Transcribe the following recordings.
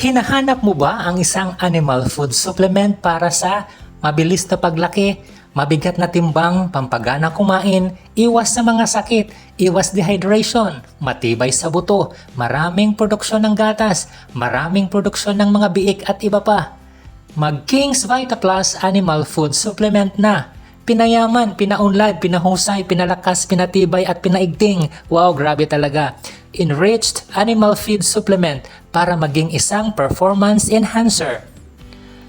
Hinahanap mo ba ang isang animal food supplement para sa mabilis na paglaki, mabigat na timbang, pampagana kumain, iwas sa mga sakit, iwas dehydration, matibay sa buto, maraming produksyon ng gatas, maraming produksyon ng mga biik at iba pa? Mag King's Vita Plus Animal Food Supplement na. Pinayaman, pinaunlad, pinahusay, pinalakas, pinatibay at pinaigting. Wow, grabe talaga. Enriched Animal Feed Supplement para maging isang performance enhancer.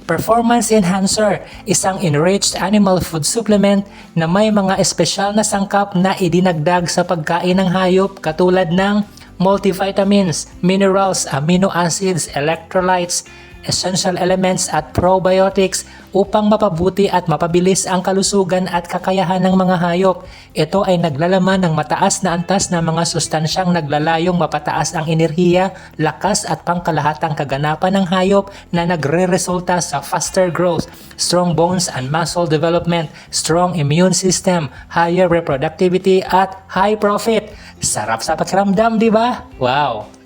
Performance Enhancer, isang enriched animal food supplement na may mga espesyal na sangkap na idinagdag sa pagkain ng hayop katulad ng multivitamins, minerals, amino acids, electrolytes, essential elements at probiotics upang mapabuti at mapabilis ang kalusugan at kakayahan ng mga hayop. Ito ay naglalaman ng mataas na antas na mga sustansyang naglalayong mapataas ang enerhiya, lakas at pangkalahatang kaganapan ng hayop na nagre-resulta sa faster growth, strong bones and muscle development, strong immune system, higher reproductivity at high profit. Sarap sa pakiramdam, di ba? Wow!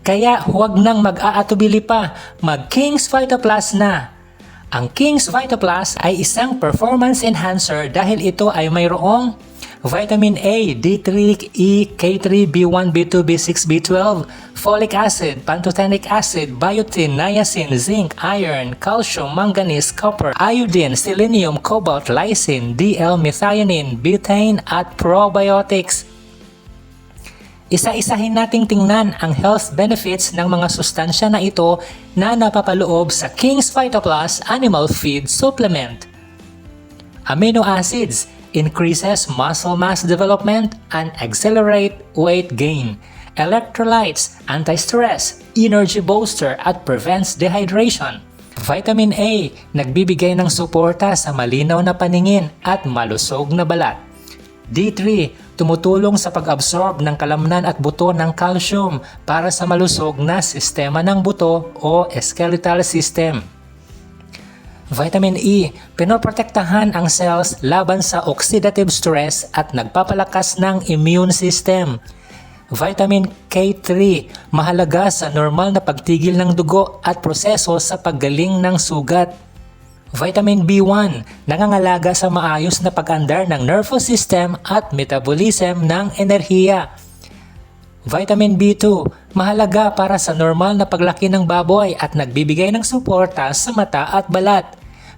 Kaya huwag nang mag-aatubili pa, mag King's Vita Plus na. Ang King's Vita Plus ay isang performance enhancer dahil ito ay mayroong vitamin A, D3, E, K3, B1, B2, B6, B12, folic acid, pantothenic acid, biotin, niacin, zinc, iron, calcium, manganese, copper, iodine, selenium, cobalt, lysine, DL-methionine, betaine at probiotics. Isa-isahin nating tingnan ang health benefits ng mga sustansya na ito na napapaloob sa King's Phytoplus Animal Feed Supplement. Amino acids increases muscle mass development and accelerate weight gain. Electrolytes, anti-stress, energy booster at prevents dehydration. Vitamin A, nagbibigay ng suporta sa malinaw na paningin at malusog na balat. D3, tumutulong sa pag-absorb ng kalamnan at buto ng calcium para sa malusog na sistema ng buto o skeletal system. Vitamin E, pinoprotektahan ang cells laban sa oxidative stress at nagpapalakas ng immune system. Vitamin K3, mahalaga sa normal na pagtigil ng dugo at proseso sa paggaling ng sugat. Vitamin B1, nangangalaga sa maayos na pag-andar ng nervous system at metabolism ng enerhiya. Vitamin B2, mahalaga para sa normal na paglaki ng baboy at nagbibigay ng suporta sa mata at balat.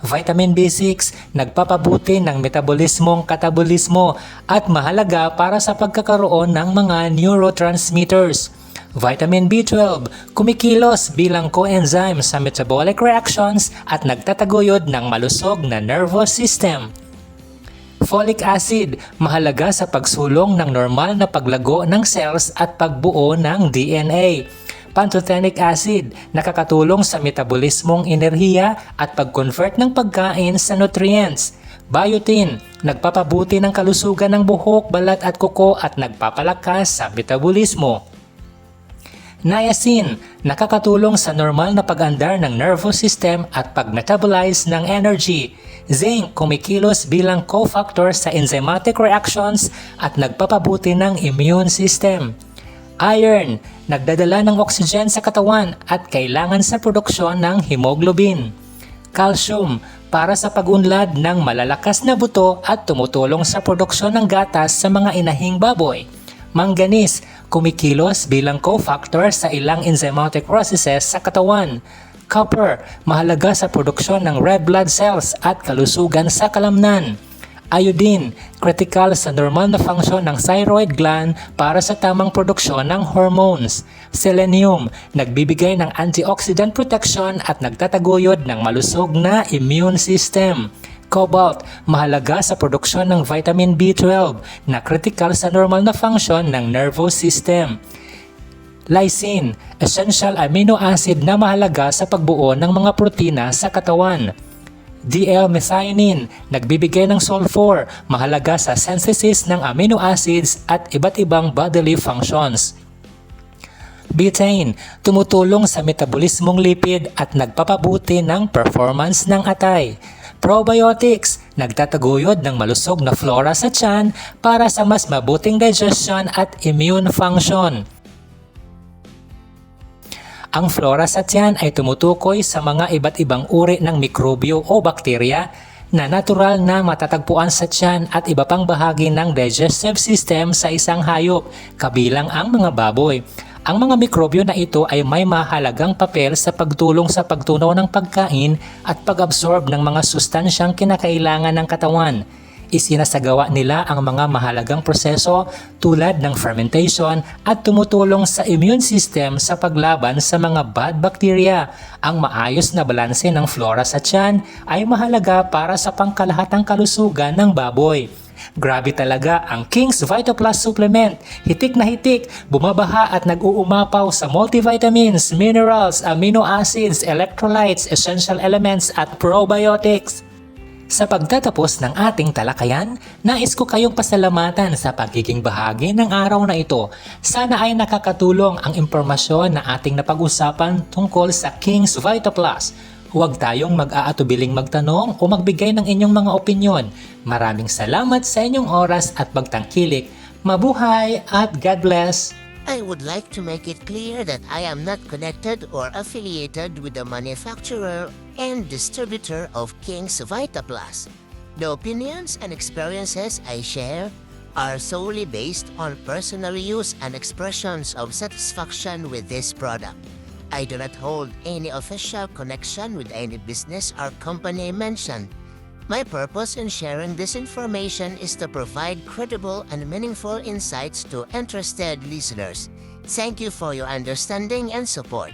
Vitamin B6, nagpapabuti ng metabolismong katabolismo at mahalaga para sa pagkakaroon ng mga neurotransmitters. Vitamin B12, kumikilos bilang coenzyme sa metabolic reactions at nagtataguyod ng malusog na nervous system. Folic acid, mahalaga sa pagsulong ng normal na paglago ng cells at pagbuo ng DNA. Pantothenic acid, nakakatulong sa metabolismong enerhiya at pag-convert ng pagkain sa nutrients. Biotin, nagpapabuti ng kalusugan ng buhok, balat at kuko at nagpapalakas sa metabolismo. Niacin, nakakatulong sa normal na pag-andar ng nervous system at pag-metabolize ng energy. Zinc, kumikilos bilang cofactor sa enzymatic reactions at nagpapabuti ng immune system. Iron, nagdadala ng oxygen sa katawan at kailangan sa produksyon ng hemoglobin. Calcium, para sa pag-unlad ng malalakas na buto at tumutulong sa produksyon ng gatas sa mga inahing baboy. Manganese, kumikilos bilang cofactor sa ilang enzymatic processes sa katawan. Copper, mahalaga sa produksyon ng red blood cells at kalusugan sa kalamnan. Iodine, critical sa normal na function ng thyroid gland para sa tamang produksyon ng hormones. Selenium, nagbibigay ng antioxidant protection at nagtataguyod ng malusog na immune system. Cobalt, mahalaga sa produksyon ng vitamin B12 na critical sa normal na function ng nervous system. Lysine, essential amino acid na mahalaga sa pagbuo ng mga protina sa katawan. DL-methionine, nagbibigay ng sulfur, mahalaga sa synthesis ng amino acids at iba't ibang bodily functions. Betaine, tumutulong sa metabolismong lipid at nagpapabuti ng performance ng atay. Probiotics, nagtataguyod ng malusog na flora sa tiyan para sa mas mabuting digestion at immune function. Ang flora sa tiyan ay tumutukoy sa mga iba't ibang uri ng mikrobyo o bakterya na natural na matatagpuan sa tiyan at iba pang bahagi ng digestive system sa isang hayop, kabilang ang mga baboy. Ang mga mikrobyo na ito ay may mahalagang papel sa pagtulong sa pagtunaw ng pagkain at pag-absorb ng mga sustansyang kinakailangan ng katawan. Isinasagawa nila ang mga mahalagang proseso tulad ng fermentation at tumutulong sa immune system sa paglaban sa mga bad bacteria. Ang maayos na balanse ng flora sa tiyan ay mahalaga para sa pangkalahatang kalusugan ng baboy. Grabe talaga ang King's Vita Plus Supplement. Hitik na hitik, bumabaha at nag-uumapaw sa multivitamins, minerals, amino acids, electrolytes, essential elements at probiotics. Sa pagtatapos ng ating talakayan, nais ko kayong pasalamatan sa pagiging bahagi ng araw na ito. Sana ay nakakatulong ang impormasyon na ating napag-usapan tungkol sa King's Vita. Huwag tayong mag-aatubiling magtanong o magbigay ng inyong mga opinyon. Maraming salamat sa inyong oras at pagtangkilik. Mabuhay at God bless! I would like to make it clear that I am not connected or affiliated with the manufacturer and distributor of King's Vita Plus. The opinions and experiences I share are solely based on personal use and expressions of satisfaction with this product. I do not hold any official connection with any business or company mentioned. My purpose in sharing this information is to provide credible and meaningful insights to interested listeners. Thank you for your understanding and support.